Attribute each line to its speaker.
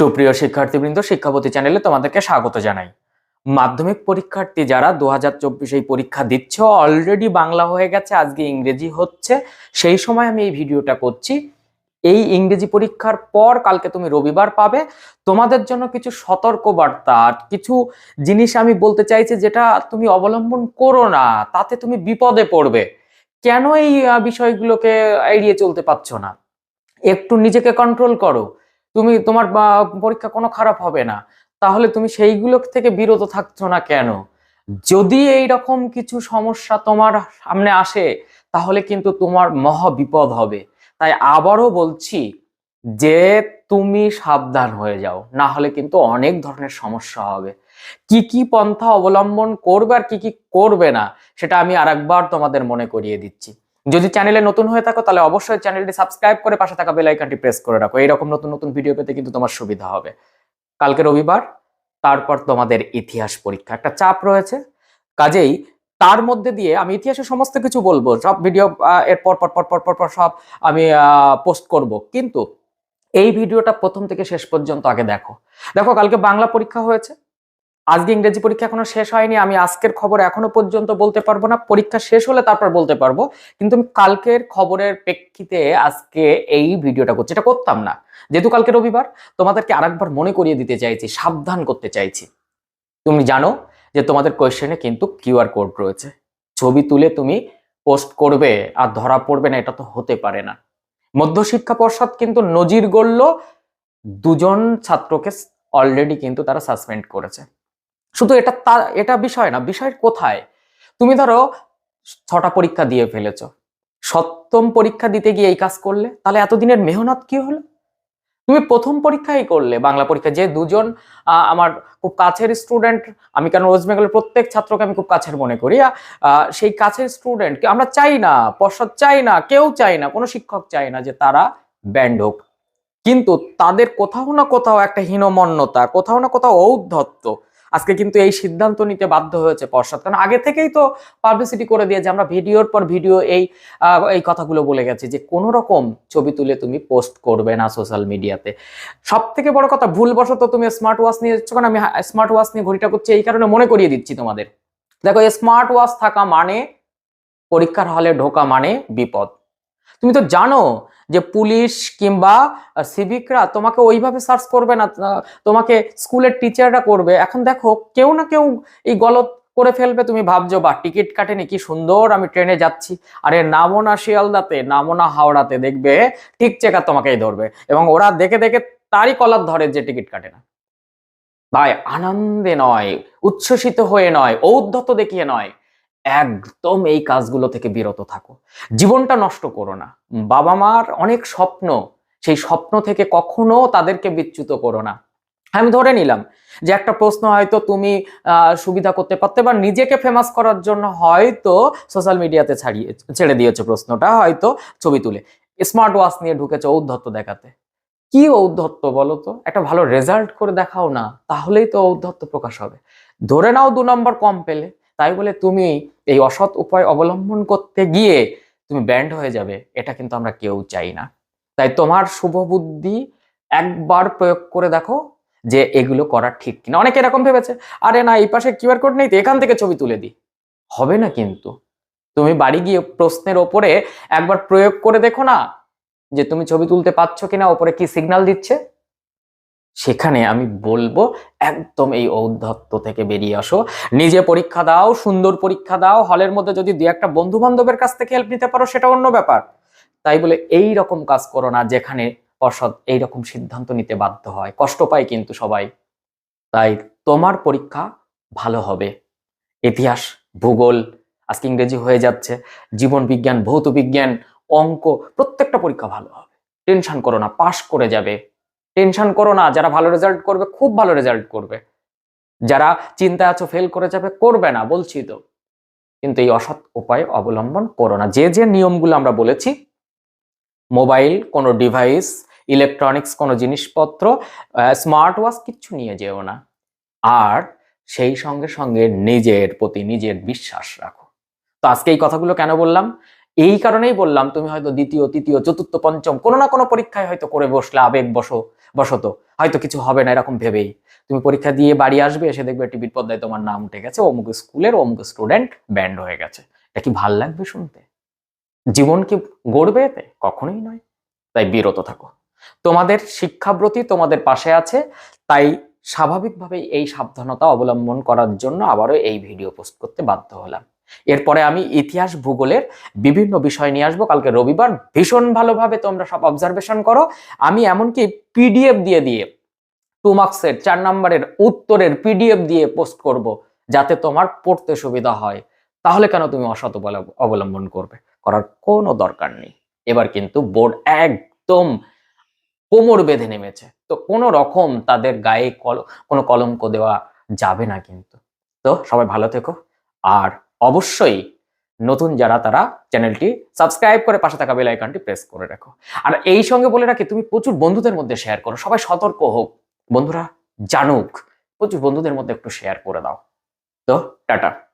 Speaker 1: সুপ্রিয় শিক্ষার্থীবৃন্দ শিক্ষাপতি চ্যানেলে তোমাদেরকে স্বাগত জানাই। মাধ্যমিক পরীক্ষার্থী যারা দু হাজার চব্বিশ পরীক্ষা দিচ্ছ অলরেডি বাংলা হয়ে গেছে, আজকে ইংরেজি হচ্ছে। সেই সময় আমি এই ভিডিওটা করছি। এই ইংরেজি পরীক্ষার পর কালকে তুমি রবিবার পাবে। তোমাদের জন্য কিছু সতর্ক বার্তা কিছু জিনিস আমি বলতে চাইছি যেটা তুমি অবলম্বন করো না, তাতে তুমি বিপদে পড়বে। কেন এই বিষয়গুলোকে এড়িয়ে চলতে পারছ না? একটু নিজেকে কন্ট্রোল করো। তুমি তোমার পরীক্ষা কোনো খারাপ হবে না। তাহলে তুমি সেইগুলো থেকে বিরত থাকছো না কেন? যদি এই রকম কিছু সমস্যা তোমার সামনে আসে, তাহলে কিন্তু তোমার মহা বিপদ হবে। তাই আবারও বলছি যে, তুমি সাবধান হয়ে যাও। না হলে কিন্তু অনেক ধরনের সমস্যা হবে। কি কি পন্থা অবলম্বন করবে আর কি কি করবে না, সেটা আমি আরেকবার তোমাদের মনে করিয়ে দিচ্ছি। যদি চ্যানেলে নতুন হয়ে থাকো, তাহলে অবশ্যই চ্যানেলটি সাবস্ক্রাইব করে পাশে থাকা বেল আইকনটি প্রেস করে রাখো। এইরকম নতুন নতুন ভিডিও পেতে কিন্তু তোমার সুবিধা হবে। কালকে রবিবার, তারপর তোমাদের ইতিহাস পরীক্ষা। একটা চাপ রয়েছে। কাজেই তার মধ্যে দিয়ে আমি ইতিহাসের সমস্ত কিছু বলব। সব ভিডিও এর পর পর পর পর পর পর সব আমি পোস্ট করব। কিন্তু এই ভিডিওটা প্রথম থেকে শেষ পর্যন্ত আগে দেখো। দেখো, কালকে বাংলা পরীক্ষা হয়েছে। আজকে ইংরেজি পরীক্ষা এখনও শেষ হয়নি, আমি আজকের খবর এখনও পর্যন্ত বলতে পারব না, পরীক্ষা শেষ হলে তারপর বলতে পারব। কিন্তু আমি কালকের খবরের প্রেক্ষিতে আজকে এই ভিডিওটা করছি, এটা করতাম না। যেহেতু কালকে রবিবার, তোমাদেরকে আরেকবার মনে করিয়ে দিতে চাইছি, সাবধান করতে চাইছি। তুমি জানো যে তোমাদের কোয়েশ্চেনে কিন্তু কিউআর কোড রয়েছে। ছবি তুলে তুমি পোস্ট করবে আর ধরা পড়বে না, এটা তো হতে পারে না। মধ্যশিক্ষা পর্ষদ কিন্তু নজির গড়ল, দুজন ছাত্রকে অলরেডি কিন্তু তারা সাসপেন্ড করেছে। শুধু এটা তা, এটা বিষয় না, বিষয় কোথায়? তুমি ধরো ছটা পরীক্ষা দিয়ে ফেলেছ। সপ্তম পরীক্ষা দিতে গিয়ে এই কাজ করলে, তাহলে এতদিনের মেহনত কি হলো? তুমি প্রথম পরীক্ষাই করলে, বাংলা পরীক্ষা। যে দুজন আমার খুব কাছের স্টুডেন্ট আমি কেন ওয়েস্ট বেঙ্গলের প্রত্যেক ছাত্রকে আমি খুব কাছের মনে করি সেই কাছের স্টুডেন্ট আমরা চাই না, পর্ষদ চাই না, কেউ চাই না, কোনো শিক্ষক চাই না যে তারা ব্যান্ড হোক। কিন্তু তাদের কোথাও না কোথাও একটা হীনমন্যতা, কোথাও না কোথাও ঔদ্ধত্য আজকে কিন্তু এই সিদ্ধান্ত নিতে বাধ্য হয়েছে পর্ষদ। কারণ আগে থেকেই তো পাবলিসিটি করে দিয়েছে আমরা ভিডিওর পর ভিডিও এই এই কথাগুলো বলে গেছি যে কোনো রকম ছবি তুলে তুমি পোস্ট করবে না সোশ্যাল মিডিয়াতে সব থেকে বড় কথা, ভুলবশত তুমি স্মার্ট ওয়াচ নিয়ে যাচ্ছ কারণ আমি স্মার্ট ওয়াচ নিয়ে ঘড়িটা করছি, এই কারণে মনে করিয়ে দিচ্ছি তোমাদের। দেখো স্মার্ট ওয়াচ থাকা মানে পরীক্ষার হলে ঢোকা মানে বিপদ। তুমি তো জানো যে পুলিশ কিংবা সিভিকরা তোমাকে ওইভাবে সার্চ করবে না তোমাকে স্কুলের টিচাররা করবে। এখন দেখো, কেউ না কেউ এই গলত করে ফেলবে, তুমি ভাবছ বা টিকিট কাটেনি, কি সুন্দর, আমি ট্রেনে যাচ্ছি। আরে নামো না শিয়ালদাতে, নামো না হাওড়াতে, দেখবে ঠিক চেকার তোমাকেই ধরবে। এবং ওরা দেখে দেখে তারই কলার ধরে যে টিকিট কাটে না। ভাই, আনন্দে নয়, উচ্ছ্বসিত হয়ে নয় ঔদ্ধত দেখিয়ে নয়। একদম এই কাজগুলো থেকে বিরত থাকো। জীবনটা নষ্ট করো না। বাবা মার অনেক স্বপ্ন, সেই স্বপ্ন থেকে কখনো তাদেরকে বিচ্যুত করো না। আমি ধরে নিলাম যে একটা প্রশ্ন হয়তো তুমি সুবিধা করতে পারতে বা নিজেকে ফেমাস করার জন্য হয়তো সোশ্যাল মিডিয়াতে ছাড়িয়ে, ছেড়ে দিয়েছ প্রশ্নটা, হয়তো ছবি তুলে। স্মার্ট ওয়াচ নিয়ে ঢুকেছো ঔদ্ধত্য দেখাতে। কি ঔদ্ধত্য বলো তো? একটা ভালো রেজাল্ট করে দেখাও না, তাহলেই তো ঔদ্ধত্য প্রকাশ হবে। ধরে নাও দু নম্বর কম পেলে। তাই বলে তুমি এই অসৎ উপায় অবলম্বন করতে গিয়ে তুমি ব্যান্ড হয়ে যাবে, এটা কিন্তু আমরা কেউ চাই না। তাই তোমার শুভ বুদ্ধি একবার প্রয়োগ করে দেখো যে এগুলো করা ঠিক কিনা। অনেকে এরকম ভেবেছে, আরে না, এই পাশে কিউআর কোড নেই তো, এখান থেকে ছবি তুলে দিই। হবে না কিন্তু। তুমি বাড়ি গিয়ে প্রশ্নের ওপরে একবার প্রয়োগ করে দেখো না যে তুমি ছবি তুলতে পারছ কিনা, ওপরে কি সিগন্যাল দিচ্ছে? সেখানে আমি বলব, একদম এই ঔদ্ধত্য থেকে বেরিয়ে আসো। নিজে পরীক্ষা দাও, সুন্দর পরীক্ষা দাও, হলের মধ্যে যদি দু একটা বন্ধু বান্ধবের কাছ থেকে হেল্প নিতে পারো সেটা অন্য ব্যাপার। তাই বলে এই রকম কাজ করো না, যেখানে পর্ষদ এই রকম সিদ্ধান্ত নিতে বাধ্য হয়। কষ্ট পায় কিন্তু সবাই। তাই তোমার পরীক্ষা ভালো হবে। ইতিহাস, ভূগোল, আজকে ইংরেজি হয়ে যাচ্ছে, জীবন বিজ্ঞান, ভৌত বিজ্ঞান, অঙ্ক, প্রত্যেকটা পরীক্ষা ভালো হবে। টেনশন করো না, পাশ করে যাবে। টেনশন করো না, যারা ভালো রেজাল্ট করবে, খুব ভালো রেজাল্ট করবে। যারা চিন্তায় আছো ফেল করে যাবে, করবে না, বলছি তো। কিন্তু এই অসৎ উপায় অবলম্বন করো না। যে যে নিয়মগুলো আমরা বলেছি মোবাইল কোনো ডিভাইস ইলেকট্রনিক্স কোনো জিনিসপত্র স্মার্ট ওয়াচ কিচ্ছু নিয়ে যেও না। আর সেই সঙ্গে সঙ্গে নিজের প্রতি নিজের বিশ্বাস রাখো। তো আজকে এই কথাগুলো কেন বললাম? এই কারণেই বললাম, তুমি হয়তো দ্বিতীয়, তৃতীয়, চতুর্থ, পঞ্চম, কোনো না কোনো পরীক্ষায় হয়তো করে বসলে আবেগ বসো, বসত। হয়তো কিছু হবে না এরকম ভেবেই। তুমি পরীক্ষা দিয়ে বাড়ি আসবে, এসে দেখবে টিভির পর্দায় তোমার নাম উঠে গেছে, অমুক স্কুলের, অমুক স্টুডেন্ট ব্যান্ড হয়ে গেছে। এটা কি ভালো লাগবে শুনতে? জীবন কি গড়বে এতে? কখনোই নয়। তাই বিরত থাকো। তোমাদের শিক্ষাব্রতী তোমাদের পাশে আছে, তাই স্বাভাবিকভাবেই এই সাবধানতা অবলম্বন করার জন্য আবারও এই ভিডিও পোস্ট করতে বাধ্য হলাম। এরপরে আমি ইতিহাস ভূগোলের বিভিন্ন বিষয় নিয়ে আসব। কালকে রবিবার ভীষণ ভালোভাবে তোমরা সব অবজারভেশন করো। আমি এমনকি পিডিএফ দিয়ে দিয়ে টু মার্কসের চার নম্বরের উত্তরের পিডিএফ দিয়ে পোস্ট করব, যাতে তোমার পড়তে সুবিধা হয়। তাহলে কেন তুমি অসৎ অবলম্বন করবে? করার কোনো দরকার নেই। এবার কিন্তু বোর্ড একদম কোমর বেঁধে নেমেছে। তো কোনো রকম তাদের গায়ে কল, কোনো কলঙ্ক দেওয়া যাবে না কিন্তু। তো সবাই ভালো থেকো। আর অবশ্যই নতুন যারা তারা চ্যানেলটি সাবস্ক্রাইব করে পাশে থাকা বেল আইকনটি প্রেস করে রাখো। আর এই সঙ্গে বলে রাখি, তুমি প্রচুর বন্ধুদের মধ্যে শেয়ার করো, সবাই সতর্ক হোক। বন্ধুরা জানুক, প্রচুর বন্ধুদের মধ্যে একটু শেয়ার করে দাও। তো, টাটা।